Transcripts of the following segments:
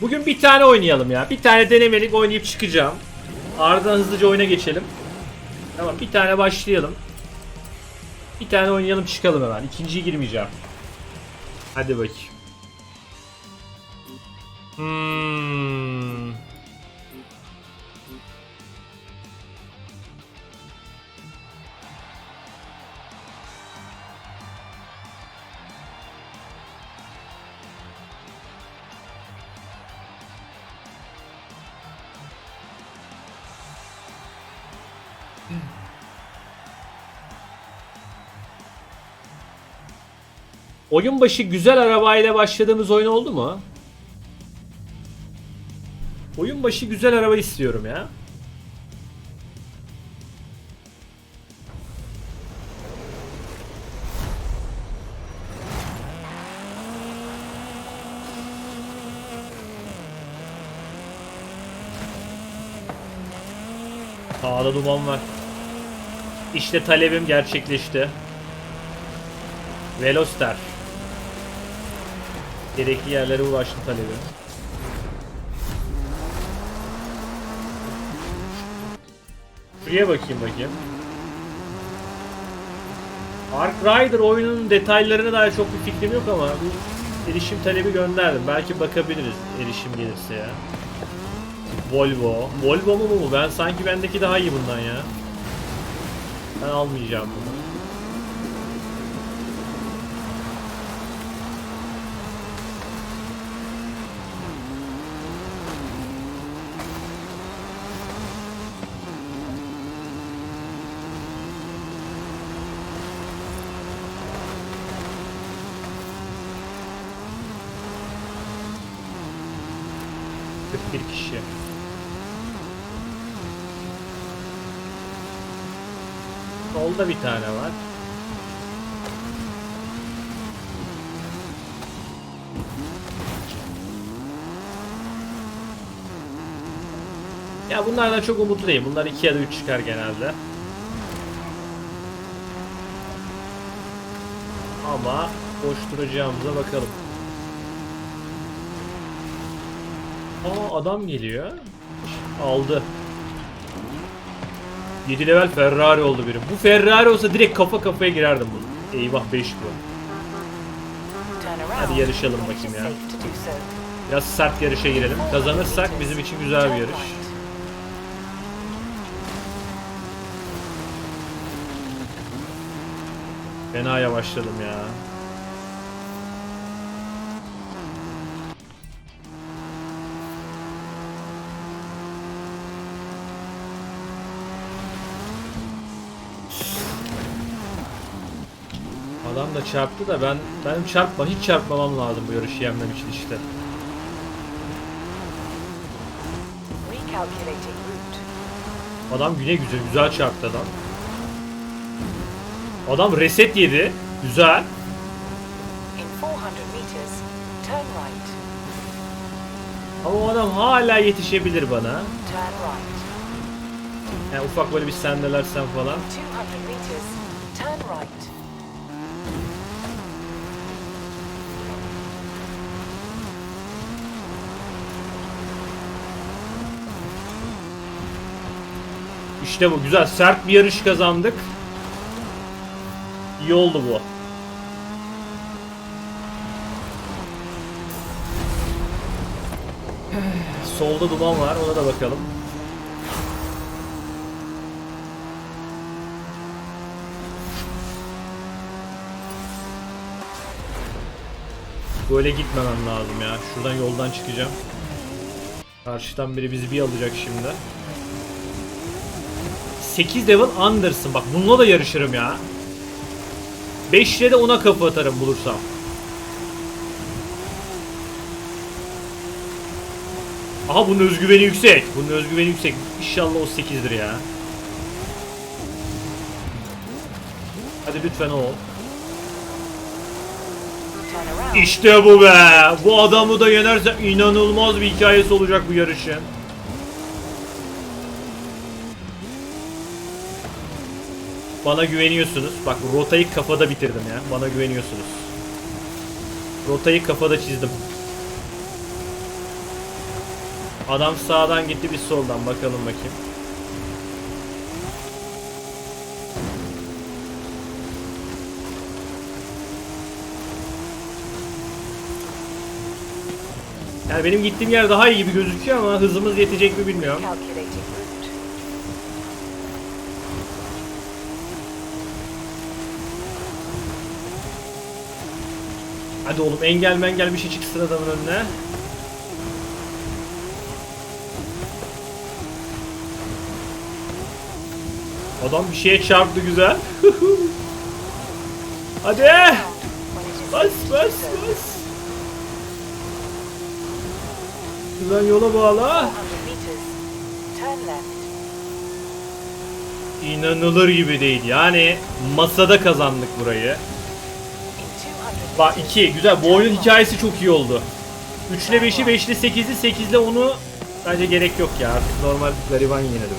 Bugün bir tane oynayalım ya. Bir tane denemelik oynayıp çıkacağım. Ardından hızlıca oyuna geçelim. Tamam bir tane başlayalım. Bir tane oynayalım çıkalım hemen. İkinciye girmeyeceğim. Hadi bakayım. Hmm. Oyun başı güzel arabayla başladığımız oyun oldu mu? Oyun başı güzel araba istiyorum ya. Sağda duman var. İşte talebim gerçekleşti. Veloster. Gerekli yerlere ulaştı talebim. Şuraya bakayım bakayım. Ark Rider oyunun detaylarına dair çok bir fikrim yok ama bir erişim talebi gönderdim. Belki bakabiliriz erişim gelirse ya. Volvo. Volvo mu bu? Ben sanki bendeki daha iyi bundan ya. Ben almayacağım bunu. bir kişi. Solda bir tane var. Ya bunlardan çok umutluyum. Bunlar 2 ya da 3 çıkar genelde. Ama boş duracağımıza bakalım. Aa adam geliyor. Aldı. 7 level Ferrari oldu biri. Bu Ferrari olsa direkt kafa kafaya girerdim bunu. Eyvah 5 bu. Hadi yarışalım bakayım ya. Biraz sert yarışa girelim. Kazanırsak bizim için güzel bir yarış. Fena yavaşladım ya. Da çarptı da ben benim çarpma hiç çarpmamam lazım bu yarışı yenmem için işte. Adam güne güzel güzel çarptı adam. Adam reset yedi. Güzel. Ama o adam hala yetişebilir bana. Yani ufak böyle bir sendelersen falan. İşte bu güzel sert bir yarış kazandık. İyi oldu bu. Solda duman var ona da bakalım. Böyle gitmemem lazım ya. Şuradan yoldan çıkacağım. Karşıdan biri bizi bir alacak şimdi. 8 level Anderson. Bak bununla da yarışırım ya. 5 ile de ona kafa atarım bulursam. Aha bunun özgüveni yüksek. Bunun özgüveni yüksek. İnşallah o 8'dir ya. Hadi lütfen o. İşte bu be. Bu adamı da yenersem inanılmaz bir hikayesi olacak bu yarışın. Bana güveniyorsunuz. Bak rotayı kafada bitirdim ya. Bana güveniyorsunuz. Rotayı kafada çizdim. Adam sağdan gitti biz soldan bakalım bakayım. Yani benim gittiğim yer daha iyi gibi gözüküyor ama hızımız yetecek mi bilmiyorum. Calculating route. Hadi oğlum engel mengel bir şey çıksın adamın önüne. Adam bir şeye çarptı güzel. Hadi. Bas bas bas. Güzel yola bağla. 400 meters. Turn left. İnanılır gibi değil. Yani masada kazandık burayı. In 200 Bak meters. 2 güzel. Bu oyunun hikayesi çok iyi oldu. 3 ile 5'i, 5 ile 8'i, 8 ile 10'u bence gerek yok ya. Artık normal gariban yenelim.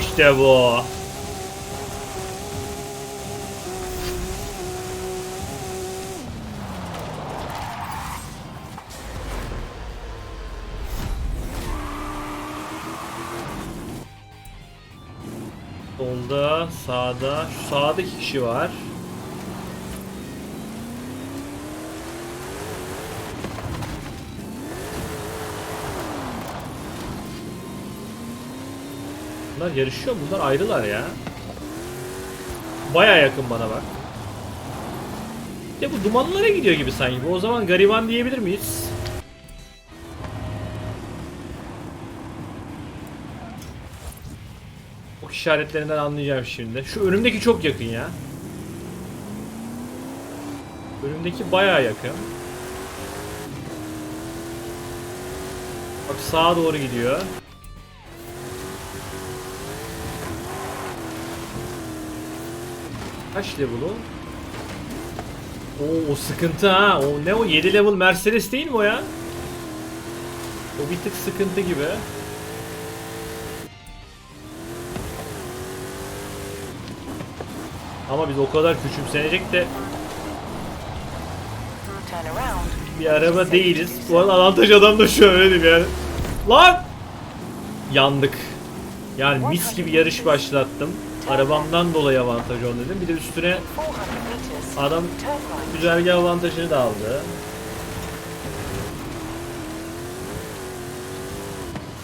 İşte bu. Solda, sağda, şu sağda kişi var. Bunlar yarışıyor mu? Bunlar ayrılar ya. Baya yakın bana bak. Ya bu dumanlara gidiyor gibi sanki. O zaman gariban diyebilir miyiz? İşaretlerinden anlayacağım şimdi. Şu önümdeki çok yakın ya. Önümdeki baya yakın. Bak sağa doğru gidiyor. Kaç level o? Oo o sıkıntı ha. O ne o 7 level Mercedes değil mi o ya? O bir tık sıkıntı gibi. Ama biz o kadar küçümsenecek de bir araba değiliz. Bu arada avantaj adam da şu an öyle diyeyim yani. Lan! Yandık. Yani mis gibi yarış başlattım. Arabamdan dolayı avantaj oldu dedim. Bir de üstüne 400 meters. adam güzergah avantajını da aldı.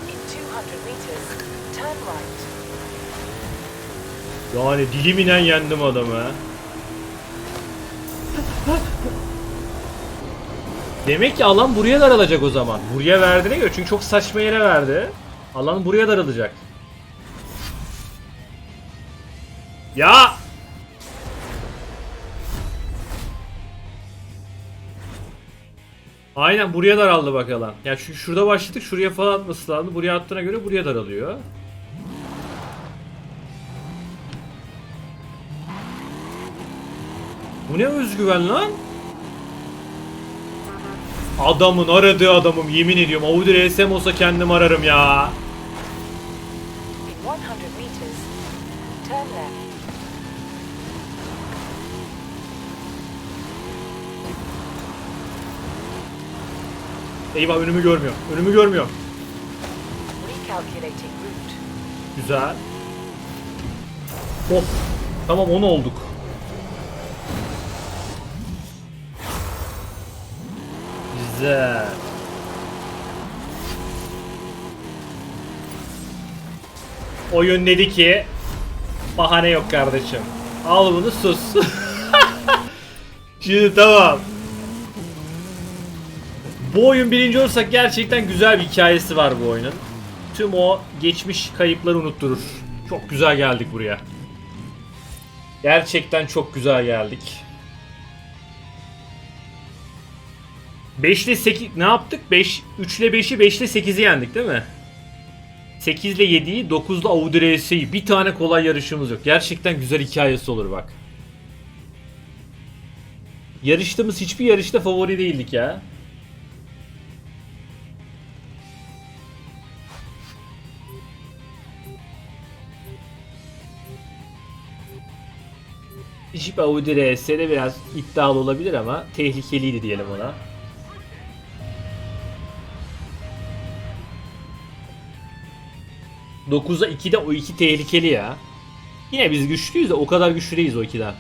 In 200 meters. Turn right. Yani diliminen yendim adamı. Demek ki alan buraya daralacak o zaman. Buraya verdiğine göre çünkü çok saçma yere verdi. Alan buraya daralacak. Ya! Aynen buraya daraldı bak alan. Ya çünkü şurada başladık şuraya falan atması lazım. Buraya attığına göre buraya daralıyor. Bu ne özgüven lan? Adamın aradığı adamım yemin ediyorum Audi RSM olsa kendim ararım ya. In 100 meters. Turn left. Eyvah önümü görmüyor. Önümü görmüyor. Güzel. Of. Tamam 10 olduk. Güzel. Oyun dedi ki bahane yok kardeşim. Al bunu sus. Şimdi tamam. Bu oyun birinci olursak gerçekten güzel bir hikayesi var bu oyunun. Tüm o geçmiş kayıpları unutturur. Çok güzel geldik buraya. Gerçekten çok güzel geldik. 5 ile 8 ne yaptık? 5 3 ile 5'i 5 ile 8'i yendik değil mi? 8 ile 7'yi 9 ile Audi RS'yi bir tane kolay yarışımız yok. Gerçekten güzel hikayesi olur bak. Yarıştığımız hiçbir yarışta favori değildik ya. Jeep Audi RS'de biraz iddialı olabilir ama tehlikeliydi diyelim ona. 9'a 2'de o 2 tehlikeli ya. Yine biz güçlüyüz de o kadar güçlü değiliz o 2'den.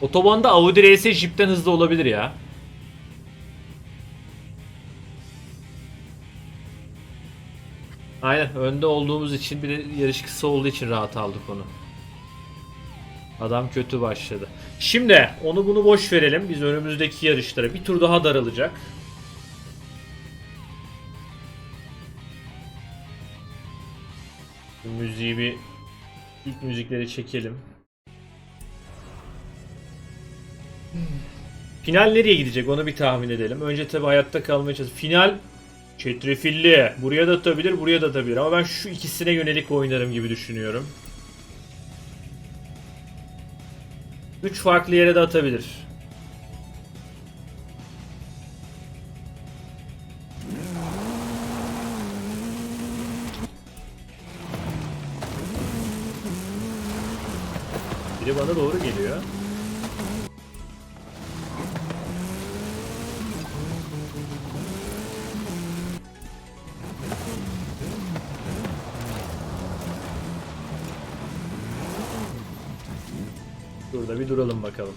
Otobanda Audi RS Jeep'ten hızlı olabilir ya. Aynen önde olduğumuz için bir de yarış kısa olduğu için rahat aldık onu. Adam kötü başladı. Şimdi onu bunu boş verelim. Biz önümüzdeki yarışlara bir tur daha daralacak. Bu müziği bir ilk müzikleri çekelim. Final nereye gidecek onu bir tahmin edelim. Önce tabi hayatta kalmaya çalışalım. Final çetrefilli. Buraya da atabilir, buraya da atabilir. Ama ben şu ikisine yönelik oynarım gibi düşünüyorum. Üç farklı yere de atabilir. Biri bana doğru geliyor. Burada bir duralım bakalım.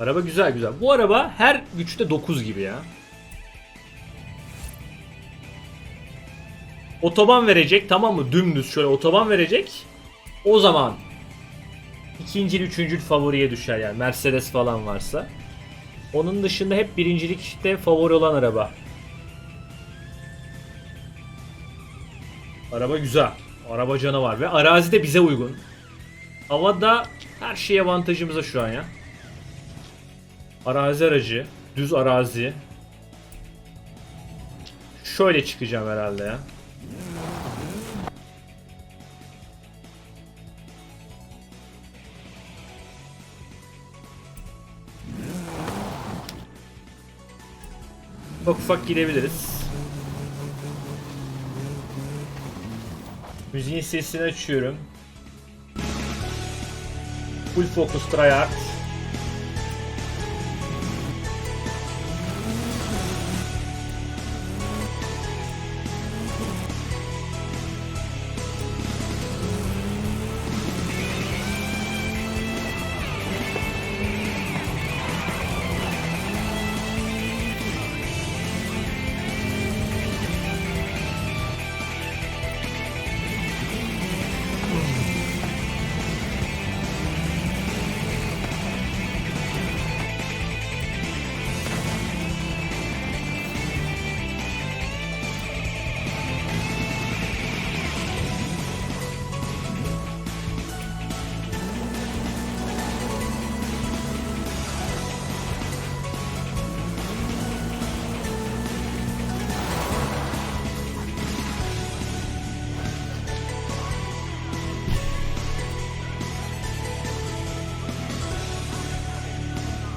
Araba güzel güzel. Bu araba her güçte 9 gibi ya. Otoban verecek tamam mı? Dümdüz şöyle otoban verecek. O zaman ikinci, üçüncü favoriye düşer yani Mercedes falan varsa. Onun dışında hep birincilikte favori olan araba. Araba güzel. Araba canavar ve arazi de bize uygun. Havada her şey avantajımıza şu an ya. Arazi aracı, düz arazi. Şöyle çıkacağım herhalde ya. Ufak ufak gidebiliriz. Müziğin sesini açıyorum. Full focus tryhard.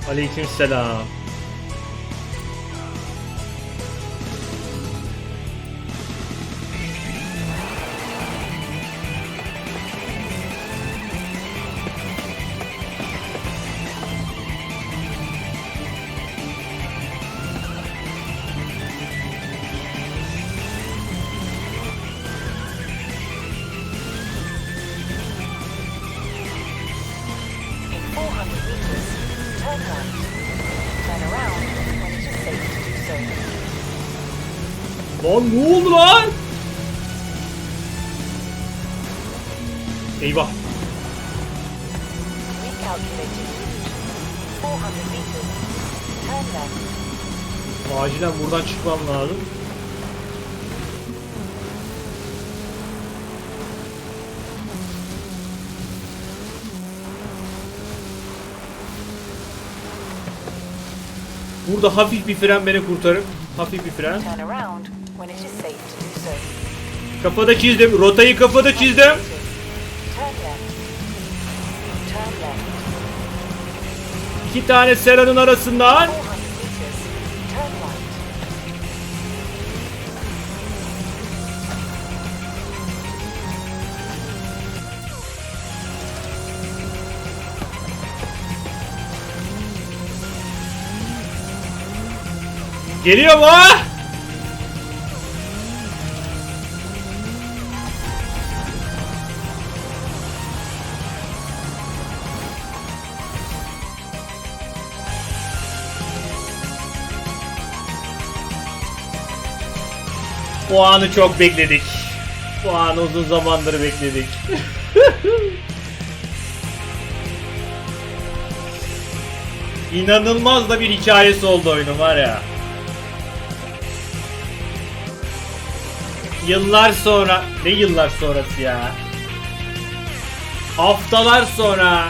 Aleykümselam. In 400 meters, turn right. Turn around when it is safe to do so. Lan ne oldu lan? Eyvah. Recalculating route. 400 meters. Turn left. Acilen buradan çıkmam lazım. Burada hafif bir fren beni kurtarır. Hafif bir fren. Kafada çizdim. Rotayı kafada çizdim. İki tane seranın arasından. Geliyor mu? Bu anı çok bekledik. Bu anı uzun zamandır bekledik. İnanılmaz da bir hikayesi oldu oyunun var ya. Yıllar sonra, ne yıllar sonrası ya? Haftalar sonra.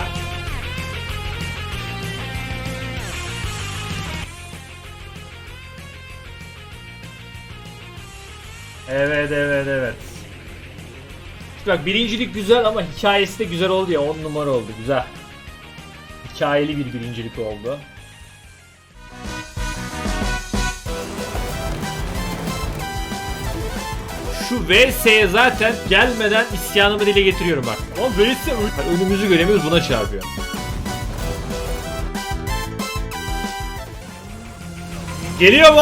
Evet evet evet. Bak birincilik güzel ama hikayesi de güzel oldu ya 10 numara oldu güzel. Hikayeli bir birincilik oldu. Şu VS'ye zaten gelmeden isyanımı dile getiriyorum bak. Ama VS ö- önümüzü göremiyoruz buna çarpıyor. Geliyor mu?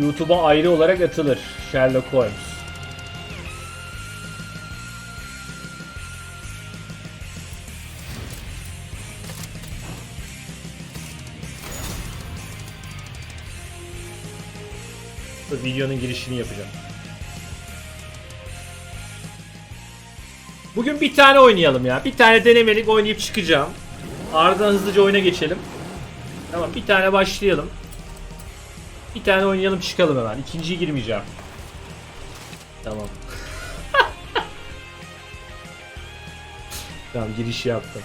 YouTube'a ayrı olarak atılır Sherlock Holmes. Dur, videonun girişini yapacağım. Bugün bir tane oynayalım ya. Bir tane denemelik oynayıp çıkacağım. Ardından hızlıca oyuna geçelim. Tamam bir tane başlayalım. Bir tane oynayalım çıkalım hemen. İkinciye girmeyeceğim. Tamam. tamam giriş yaptım.